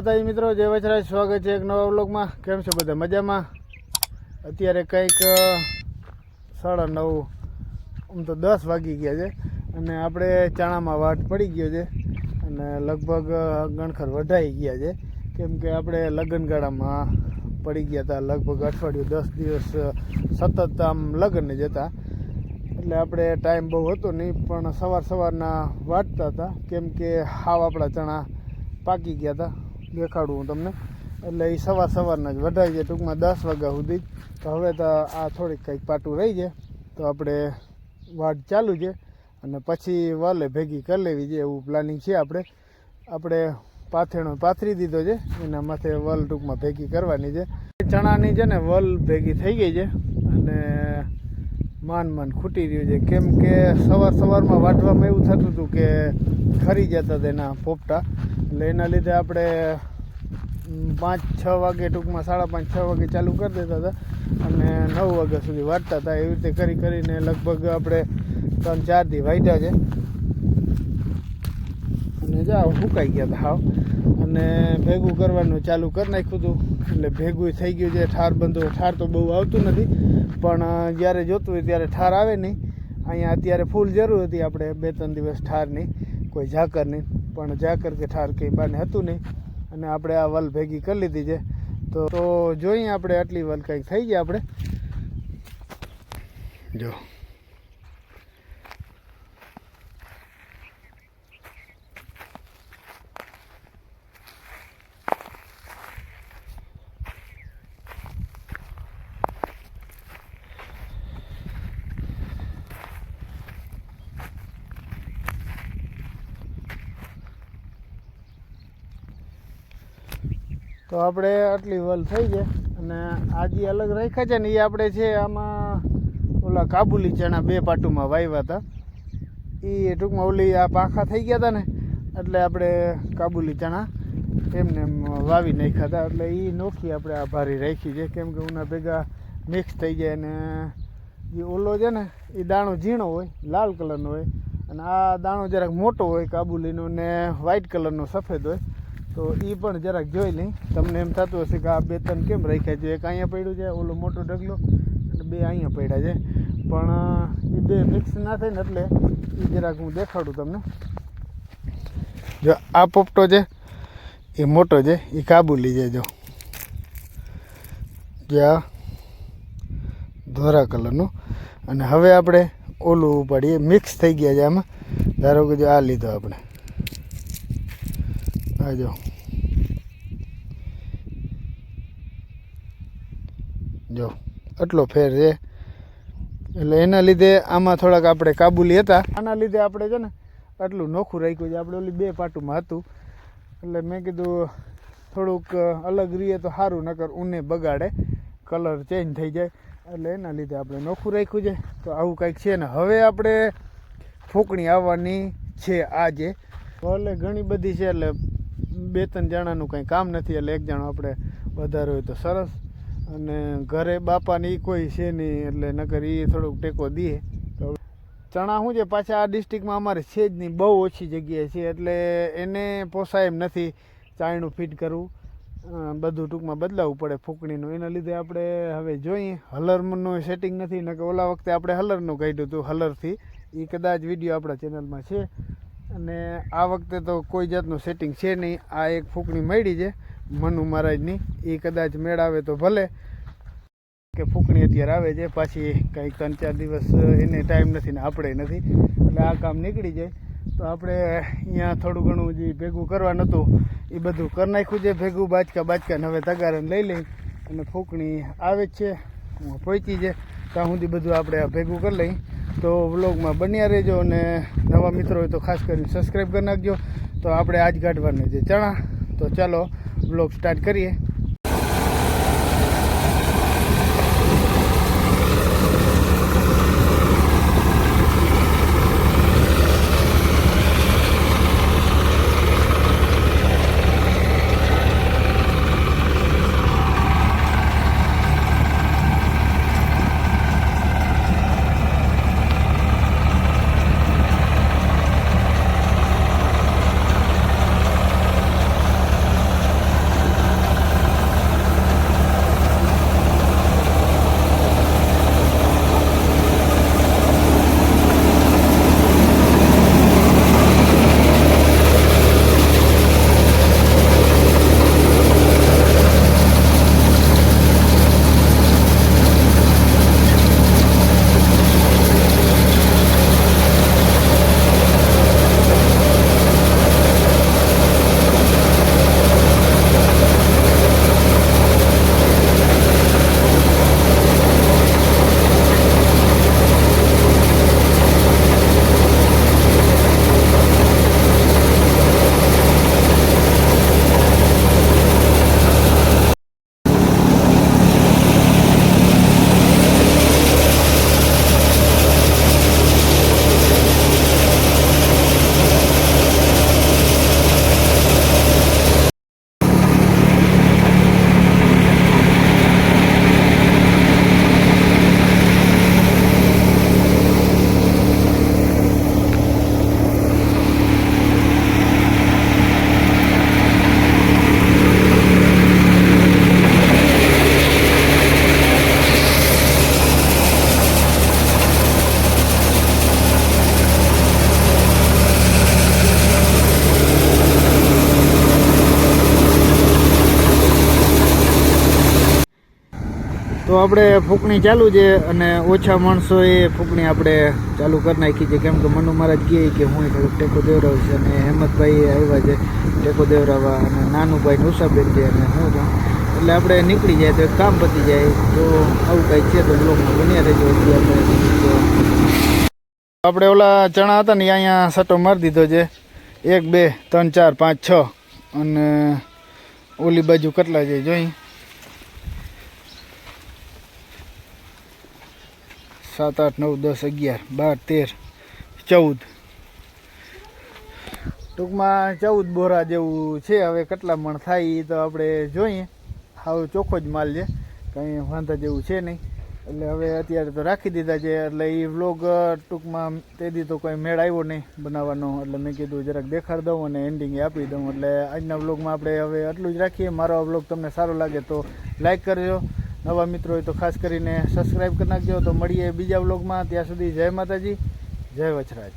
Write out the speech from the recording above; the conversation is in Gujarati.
માતાજી મિત્રો, જય વચરાજ. સ્વાગત છે એક નવા વ્લોગમાં. કેમ છો બધા? મજામાં? અત્યારે કંઈક સાડા નવ, આમ તો દસ વાગી ગયા છે અને આપણે ચણામાં વાટ પડી ગયો છે અને લગભગ ગણખર વધાઈ ગયા છે. કેમ કે આપણે લગ્નગાળામાં પડી ગયા હતા લગભગ અઠવાડિયું, દસ દિવસ સતત આમ લગ્ન જ હતા. એટલે આપણે ટાઈમ બહુ હતો નહીં, પણ સવાર સવારના વાટતા હતા. કેમ કે હાવ આપણા ચણા પાકી ગયા હતા. દેખાડું હું તમને. એટલે એ સવાર સવારના જ વઢાઈ છે ટૂંકમાં દસ વાગ્યા સુધી. તો હવે તો આ થોડીક કંઈક પાટું રહી જાય. તો આપણે વાટ ચાલુ છે અને પછી વાલે ભેગી કરી લેવી છે, એવું પ્લાનિંગ છે આપણે. આપણે પાથેણો પાથરી દીધો છે, એના માથે વલ ટૂંકમાં ભેગી કરવાની છે. ચણાની છે ને, વલ ભેગી થઈ ગઈ છે. અને માન માન ખૂટી રહ્યું છે. કેમ કે સવાર સવારમાં વાટવામાં એવું થતું હતું કે ખરી જતા હતા એના પોપટા. એટલે એના લીધે આપણે પાંચ છ વાગે ટૂંકમાં સાડા પાંચ છ વાગે ચાલુ કરી દેતા હતા અને નવ વાગ્યા સુધી વાટતા હતા. એવી રીતે કરી કરીને લગભગ આપણે ત્રણ ચાર દી વાટ્યા છે. અને જાઓ સુકાઈ ગયા હતા હાવ. અને ભેગું કરવાનું ચાલુ કરી નાખ્યું હતું એટલે ભેગું થઈ ગયું છે, ઠાર બંધો ઠાર તો બહુ આવતું નથી. પણ જ્યારે જોતું હોય ત્યારે ઠાર આવે નહીં. અહીંયા અત્યારે ફૂલ જરૂર હતી આપણે બે ત્રણ દિવસ ઠારની, કોઈ ઝાકરની. પણ ઝાકર કે ઠાર કંઈ બાને હતું નહીં. અને આપણે આ વલ ભેગી કરી લીધી છે. તો તો જોઈએ આપણે આટલી વલ કંઈક થઈ ગઈ આપણે. જો. તો આપણે આટલી વલ થઈ છે અને આ જે અલગ રાખ્યા છે ને એ આપણે છે આમાં ઓલા કાબુલી ચણા બે પાટુમાં વાવ્યા હતા. એ ટૂંકમાં ઓલી આ પાખા થઈ ગયા હતા ને, એટલે આપણે કાબુલી ચણા એમને એમ વાવી નાખ્યા હતા. એટલે એ નોખી આપણે આ ભારી રાખી છે. કેમ કે ઉના ભેગા મિક્સ થઈ જાય અને જે ઓલો છે ને એ દાણો ઝીણો હોય, લાલ કલરનો હોય. અને આ દાણો જરાક મોટો હોય કાબુલીનો ને વ્હાઈટ કલરનો સફેદ હોય. તો એ પણ જરાક જોઈ લઈ. તમને એમ થતું હશે કે આ બે ત્રણ કેમ રાખ્યા છે? એક અહીંયા પડ્યું છે, ઓલો મોટો ઢગલો, અને બે અહીંયા પડ્યા છે. પણ એ બે મિક્સ ના થાય ને એટલે એ જરાક હું દેખાડું તમને. જો, આ પોપટો છે, એ મોટો છે એ કાબુલી છે, જે. આ ધોરા કલરનું. અને હવે આપણે ઓલું ઉપાડીએ. મિક્સ થઈ ગયા છે આમાં. ધારો કે જો આ લીધો આપણે. આ જો જો આટલો ફેર છે. એટલે એના લીધે આમાં થોડાક આપણે કાબુલી હતા. આના લીધે આપણે છે ને આટલું નોખું રાખ્યું છે. આપણે ઓલી બે પાટુમાં હતું. એટલે મેં કીધું થોડુંક અલગ રહીએ તો સારું, નકર ઊને બગાડે. કલર ચેન્જ થઈ જાય. એટલે એના લીધે આપણે નોખું રાખ્યું છે. તો આવું કંઈક છે ને. હવે આપણે ફૂંકણી આવવાની છે આજે. ભલે ઘણી બધી છે, એટલે બે ત્રણ જણાનું કંઈ કામ નથી, એટલે એક જણો આપણે વધારે હોય તો સરસ. અને ઘરે બાપાને એ કોઈ છે નહીં, એટલે નકર એ થોડુંક ટેકો દે. તો ચણા શું છે, પાછા આ ડિસ્ટ્રિક્ટમાં અમારે છે જ નહીં, બહુ ઓછી જગ્યાએ છે, એટલે એને પોસાય એમ નથી ચાયણું ફિટ કરવું. બધું ટૂંકમાં બદલાવવું પડે ફૂંકણીનું. એના લીધે આપણે હવે જોઈએ. હલરનું સેટિંગ નથી, નકર ઓલા વખતે આપણે હલરનું કાઢ્યું હતું, હલરથી. એ કદાચ વીડિયો આપણા ચેનલમાં છે. અને આ વખતે તો કોઈ જાતનું સેટિંગ છે નહીં. આ એક ફૂંકણી મળી છે. મનુ મહારાજની. એ કદાચ મેળ આવે તો ભલે. કે ફૂંકણી અત્યારે આવે છે. પાછી કંઈક ત્રણ ચાર દિવસ એને ટાઈમ નથી ને આપણે નથી. એટલે આ કામ નીકળી જાય. તો આપણે અહીંયા થોડું ઘણું જે ભેગું કરવાનું હતું, એ બધું કરી નાખ્યું છે. ભેગું બાચકા બાચકાને હવે તગારાને લઈ લઈ. અને ફૂંકણી આવે જ છે. પહોંચી છે. ત્યાં સુધી બધું આપણે ભેગું કરી લઈ. તો વ્લોગમાં બન્યા રહેજો અને નવા મિત્રો હોય તો ખાસ કરીને સબસ્ક્રાઈબ કરી નાખજો. તો આપણે આજ કાઢવાના છે ચણા, તો ચાલો વ્લોગ સ્ટાર્ટ કરીએ. તો આપણે ફૂંકણી ચાલુ છે અને ઓછા માણસો એ ફૂંકણી આપણે ચાલુ કરી નાખી છે. કેમ કે મનુ મહારાજ કહે કે હું થોડુંક ટેકો દેવરાવું છે અને હેમંતભાઈ આવ્યા છે ટેકો દેવરાવા અને નાનુભાઈ ભાઈ ઉષાબેન છે અને હું છું એટલે આપણે નીકળી જાય તો કામ પતી જાય. તો આવું કાંઈ છે તો બ્લોકમાં બન્યા રહેજો. હજી આપણે આપણે ઓલા ચણા હતા ને અહીંયા સટો મારી દીધો છે. એક, બે, ત્રણ, ચાર, પાંચ, છ અને ઓલી બાજુ કેટલા છે. જોઈ? સાત, આઠ, નવ, દસ, અગિયાર, બાર, તેર, ચૌદ. ટૂંકમાં ચૌદ બોરા જેવું છે. હવે કેટલા મણ થાય એ તો આપણે જોઈએ. હાવ ચોખ્ખો જ માલ છે. કંઈ વાંધા જેવું છે નહીં. એટલે હવે અત્યારે તો રાખી દીધા છે. એટલે એ વ્લોગ ટૂંકમાં તે દી તો કોઈ મેળ આવ્યો નહીં બનાવવાનો. એટલે મેં કીધું જરાક દેખાડ દઉં અને એન્ડિંગ આપી દઉં. એટલે આજના વ્લોગમાં આપણે હવે આટલું જ રાખીએ. મારો આ વ્લોગ તમને સારો લાગે તો લાઈક કરજો. નવા મિત્રો હોય તો ખાસ કરીને સબસ્ક્રાઈબ કરી નાખજો. તો મળીએ બીજા બ્લોગમાં ત્યાં સુધી જય માતાજી, જય વચરાજ.